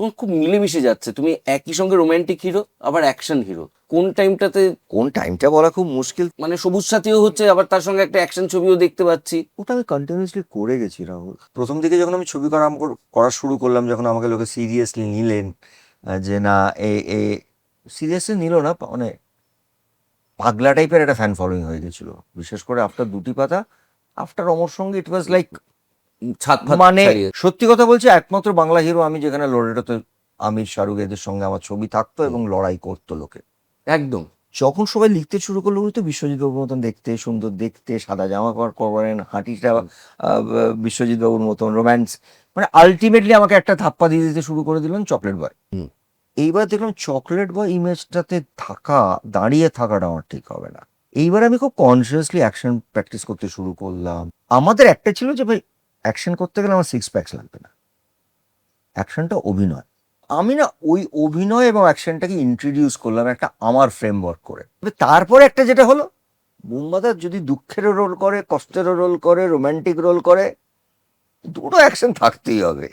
তোমার খুব মিলেমিশে যাচ্ছে। তুমি একই সঙ্গে রোমান্টিক হিরো আবার অ্যাকশন হিরো কোন টাইমটাতে কোন টাইমটা বলা খুব মুশকিল? মানে সবুজ সাথীও হচ্ছে আবার তার সঙ্গে একটা অ্যাকশন ছবিও দেখতে পাচ্ছি। ওটা আমি কন্টিনিউসলি করে গেছি রাহুল। প্রথম দিকে যখন আমি ছবি করা করা শুরু করলাম যখন আমাকে লোকে সিরিয়াসলি নিলেন যে না এ এ সিরিয়াসলি নিল না মানে পাগলা টাইপের একটা ফ্যান ফলোয়িং হয়ে গেছিল। বিশেষ করে আফটার দুটি পাতা আফটার অমর সঙ্গে ইট ওয়াজ লাইক ছাদ মানে সত্যি কথা বলছি একমাত্র বাংলা হিরো আমি যেখানে লড়াইটাতে আমির শাহরুখ এদের সঙ্গে আমার ছবি থাকতো এবং লড়াই করতো লোকে। একদম। যখন সবাই লিখতে শুরু করল তো বিশ্বজিৎ বাবুর মতন দেখতে সুন্দর দেখতে সাদা জামা কাপড় করেন হাঁটিটা বিশ্বজিৎ বাবুর মতন রোম্যান্স। মানে আলটিমেটলি আমাকে একটা ধাপ্পা দিয়ে দিতে শুরু করে দিলেন চকলেট বয়। হুম। এইবার দেখলাম চকলেট বয় ইমেজটাতে থাকা দাঁড়িয়ে থাকাটা আমার ঠিক হবে না। এইবার আমি খুব কনসিয়াসলি অ্যাকশন প্র্যাকটিস করতে শুরু করলাম। আমাদের একটা ছিল যে ভাই অ্যাকশন করতে গেলে আমার সিক্স প্যাকস লাগবে না। অ্যাকশনটা অভিনয়। আমি না ওই অভিনয় এবং অ্যাকশনটাকে ইন্ট্রোডিউস করলাম একটা আমার ফ্রেমওয়ার্ক করে। তারপরে একটা যেটা হলো বুম্বাদার যদি দুঃখেরও রোল করে, কষ্টেরও রোল করে রোম্যান্টিক রোল করে, দুটো অ্যাকশন থাকতেই হবে।